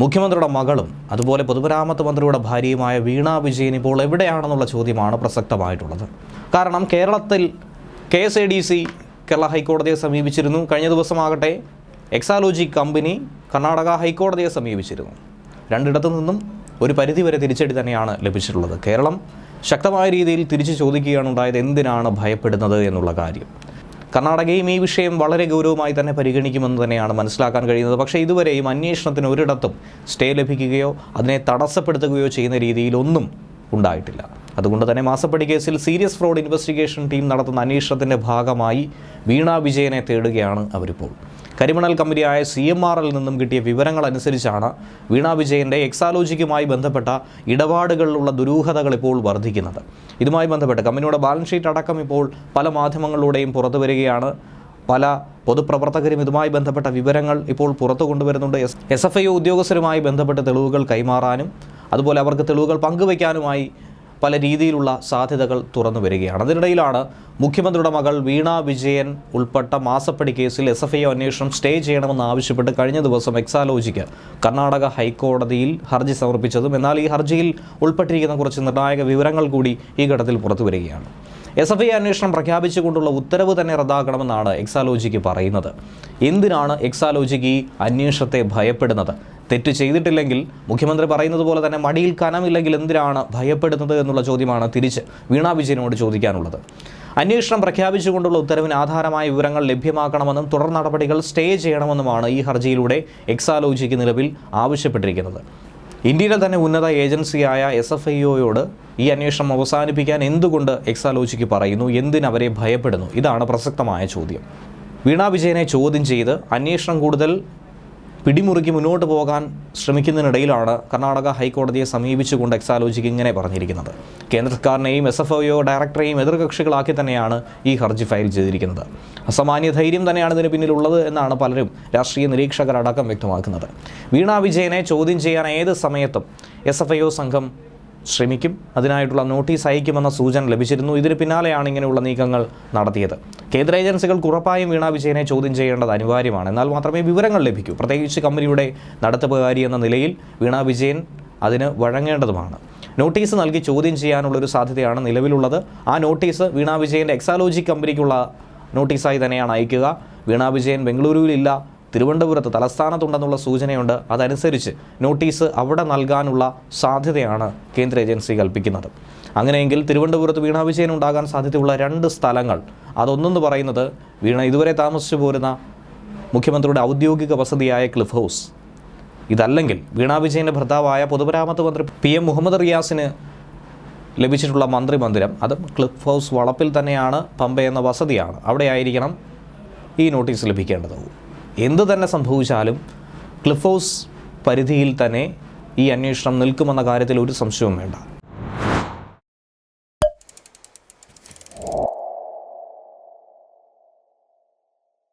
മുഖ്യമന്ത്രിയുടെ മകളും അതുപോലെ പൊതുമരാമത്ത് മന്ത്രിയുടെ ഭാര്യയുമായ വീണ വിജയൻ ഇപ്പോൾ എവിടെയാണെന്നുള്ള ചോദ്യമാണ് പ്രസക്തമായിട്ടുള്ളത്. കാരണം കേരളത്തിൽ K S A D C Kerala ഹൈക്കോടതിയെ സമീപിച്ചിരുന്നു. കഴിഞ്ഞ ദിവസമാകട്ടെ എക്സാലോജി കമ്പനി കർണാടക ഹൈക്കോടതിയെ സമീപിച്ചിരുന്നു. രണ്ടിടത്തു നിന്നും ഒരു പരിധിവരെ തിരിച്ചടി തന്നെയാണ് ലഭിച്ചിട്ടുള്ളത്. കേരളം ശക്തമായ രീതിയിൽ തിരിച്ചു ചോദിക്കുകയാണ് ഉണ്ടായത്. എന്തിനാണ് ഭയപ്പെടുന്നത് എന്നുള്ള കാര്യം. കർണാടകയും ഈ വിഷയം വളരെ ഗൗരവമായി തന്നെ പരിഗണിക്കുമെന്ന് തന്നെയാണ് മനസ്സിലാക്കാൻ കഴിയുന്നത്. പക്ഷേ ഇതുവരെയും അന്വേഷണത്തിന് ഒരിടത്തും സ്റ്റേ ലഭിക്കുകയോ അതിനെ തടസ്സപ്പെടുത്തുകയോ ചെയ്യുന്ന രീതിയിലൊന്നും ഉണ്ടായിട്ടില്ല. അതുകൊണ്ട് തന്നെ മാസപ്പടി കേസിൽ സീരിയസ് ഫ്രോഡ് ഇൻവെസ്റ്റിഗേഷൻ ടീം നടത്തുന്ന അന്വേഷണത്തിന്റെ ഭാഗമായി വീണാ വിജയനെ തേടുകയാണ് അവരിപ്പോൾ. കരിമണൽ കമ്പനിയായ സി എം ആറിൽ നിന്നും കിട്ടിയ വിവരങ്ങൾ അനുസരിച്ചാണ് വീണ വിജയന്റെ എക്സാലോജിക്കുമായി ബന്ധപ്പെട്ട ഇടപാടുകളിലുള്ള ദുരൂഹതകൾ ഇപ്പോൾ വർദ്ധിക്കുന്നത്. ഇതുമായി ബന്ധപ്പെട്ട് കമ്പനിയുടെ ബാലൻസ് ഷീറ്റ് അടക്കം ഇപ്പോൾ പല മാധ്യമങ്ങളിലൂടെയും പുറത്തു വരികയാണ്. പല പൊതുപ്രവർത്തകരും ഇതുമായി ബന്ധപ്പെട്ട വിവരങ്ങൾ ഇപ്പോൾ പുറത്തു കൊണ്ടുവരുന്നുണ്ട്. എസ് എഫ് ഐ ഉദ്യോഗസ്ഥരുമായി ബന്ധപ്പെട്ട് തെളിവുകൾ കൈമാറാനും അതുപോലെ അവർക്ക് തെളിവുകൾ പങ്കുവയ്ക്കാനുമായി പല രീതിയിലുള്ള സാധ്യതകൾ തുറന്നു വരികയാണ്. അതിനിടയിലാണ് മുഖ്യമന്ത്രിയുടെ മകൾ വീണ വിജയൻ ഉൾപ്പെട്ട മാസപ്പടി കേസിൽ എസ് എഫ് ഐ അന്വേഷണം സ്റ്റേ ചെയ്യണമെന്ന് ആവശ്യപ്പെട്ട് കഴിഞ്ഞ ദിവസം എക്സാലോജിക്ക് കർണാടക ഹൈക്കോടതിയിൽ ഹർജി സമർപ്പിച്ചതും എന്നാൽ ഈ ഹർജിയിൽ ഉൾപ്പെട്ടിരിക്കുന്ന കുറച്ച് നിർണായക വിവരങ്ങൾ കൂടി ഈ ഘട്ടത്തിൽ പുറത്തു വരികയാണ്. എസ് എഫ് ഐ അന്വേഷണം പ്രഖ്യാപിച്ചുകൊണ്ടുള്ള ഉത്തരവ് തന്നെ റദ്ദാക്കണമെന്നാണ് എക്സാലോജിക്ക് പറയുന്നത്. എന്തിനാണ് എക്സാലോജിക്ക് ഈ അന്വേഷണത്തെ ഭയപ്പെടുന്നത്? തെറ്റ് ചെയ്തിട്ടില്ലെങ്കിൽ മുഖ്യമന്ത്രി പറയുന്നത് പോലെ തന്നെ മടിയിൽ കനമില്ലെങ്കിൽ എന്തിനാണ് ഭയപ്പെടുന്നത് എന്നുള്ള ചോദ്യമാണ് തിരിച്ച് വീണ വിജയനോട് ചോദിക്കാനുള്ളത്. അന്വേഷണം പ്രഖ്യാപിച്ചുകൊണ്ടുള്ള ഉത്തരവിന് ആധാരമായ വിവരങ്ങൾ ലഭ്യമാക്കണമെന്നും തുടർ നടപടികൾ സ്റ്റേ ചെയ്യണമെന്നുമാണ് ഈ ഹർജിയിലൂടെ എക്സാലോജിക്ക് നിലവിൽ ആവശ്യപ്പെട്ടിരിക്കുന്നത്. ഇന്ത്യയിലെ തന്നെ ഉന്നത ഏജൻസിയായ എസ് എഫ് ഐ ഒയോട് ഈ അന്വേഷണം അവസാനിപ്പിക്കാൻ എന്തുകൊണ്ട് എക്സാലോജിക്ക് പറയുന്നു? എന്തിനവരെ ഭയപ്പെടുന്നു? ഇതാണ് പ്രസക്തമായ ചോദ്യം. വീണ വിജയനെ ചോദ്യം ചെയ്ത് അന്വേഷണം കൂടുതൽ പിടിമുറുക്കി മുന്നോട്ട് പോകാൻ ശ്രമിക്കുന്നതിനിടയിലാണ് കർണാടക ഹൈക്കോടതിയെ സമീപിച്ചുകൊണ്ട് എക്സാലോജിക്ക് ഇങ്ങനെ പറഞ്ഞിരിക്കുന്നത്. കേന്ദ്ര സർക്കാരിനെയും എസ് എഫ് ഒയോ ഡയറക്ടറെയും എതിർകക്ഷികളാക്കി തന്നെയാണ് ഈ ഹർജി ഫയൽ ചെയ്തിരിക്കുന്നത്. അസാമാന്യ ധൈര്യം തന്നെയാണ് ഇതിന് പിന്നിലുള്ളത് എന്നാണ് പലരും രാഷ്ട്രീയ നിരീക്ഷകരടക്കം വ്യക്തമാക്കുന്നത്. വീണാ വിജയനെ ചോദ്യം ചെയ്യാൻ ഏത് സമയത്തും എസ് എഫ് സംഘം ശ്രമിക്കും. അതിനായിട്ടുള്ള നോട്ടീസ് അയക്കുമെന്ന സൂചന ലഭിച്ചിരുന്നു. ഇതിന് പിന്നാലെയാണ് ഇങ്ങനെയുള്ള നീക്കങ്ങൾ നടത്തിയത്. കേന്ദ്ര ഏജൻസികൾക്ക് ഉറപ്പായും വീണ വിജയനെ ചോദ്യം ചെയ്യേണ്ടത് അനിവാര്യമാണ്. എന്നാൽ മാത്രമേ വിവരങ്ങൾ ലഭിക്കൂ. പ്രത്യേകിച്ച് കമ്പനിയുടെ നടത്തിപ്പുകാരി എന്ന നിലയിൽ വീണ വിജയൻ അതിന് വഴങ്ങേണ്ടതുമാണ്. നോട്ടീസ് നൽകി ചോദ്യം ചെയ്യാനുള്ളൊരു സാധ്യതയാണ് നിലവിലുള്ളത്. ആ നോട്ടീസ് വീണ വിജയന്റെ എക്സാലോജി കമ്പനിക്കുള്ള നോട്ടീസായി തന്നെയാണ് അയക്കുക. വീണ വിജയൻ ബംഗളൂരുവിലില്ല. തിരുവനന്തപുരത്ത് തലസ്ഥാനത്തുണ്ടെന്നുള്ള സൂചനയുണ്ട്. അതനുസരിച്ച് നോട്ടീസ് അവിടെ നൽകാനുള്ള സാധ്യതയാണ് കേന്ദ്ര ഏജൻസി കൽപ്പിക്കുന്നത്. അങ്ങനെയെങ്കിൽ തിരുവനന്തപുരത്ത് വീണ ഉണ്ടാകാൻ സാധ്യതയുള്ള രണ്ട് സ്ഥലങ്ങൾ. അതൊന്നെന്ന് പറയുന്നത് വീണ ഇതുവരെ താമസിച്ചു പോരുന്ന മുഖ്യമന്ത്രിയുടെ ഔദ്യോഗിക വസതിയായ ക്ലിഫ് ഹൗസ്. ഇതല്ലെങ്കിൽ വീണാ വിജയന്റെ ഭർത്താവായ പൊതുമരാമത്ത് മന്ത്രി പി എം മുഹമ്മദ് റിയാസിന് ലഭിച്ചിട്ടുള്ള മന്ത്രിമന്ദിരം അതും ക്ലിഫ് ഹൗസ് വളപ്പിൽ തന്നെയാണ് പമ്പ എന്ന വസതിയാണ്. അവിടെ ആയിരിക്കണം ഈ നോട്ടീസ് ലഭിക്കേണ്ടത്. എന്ത് തന്നെ സംഭവിച്ചാലും ക്ലിഫ് ഹൗസ് പരിധിയിൽ തന്നെ ഈ അന്വേഷണം നിൽക്കുമെന്ന കാര്യത്തിൽ ഒരു സംശയവും വേണ്ട.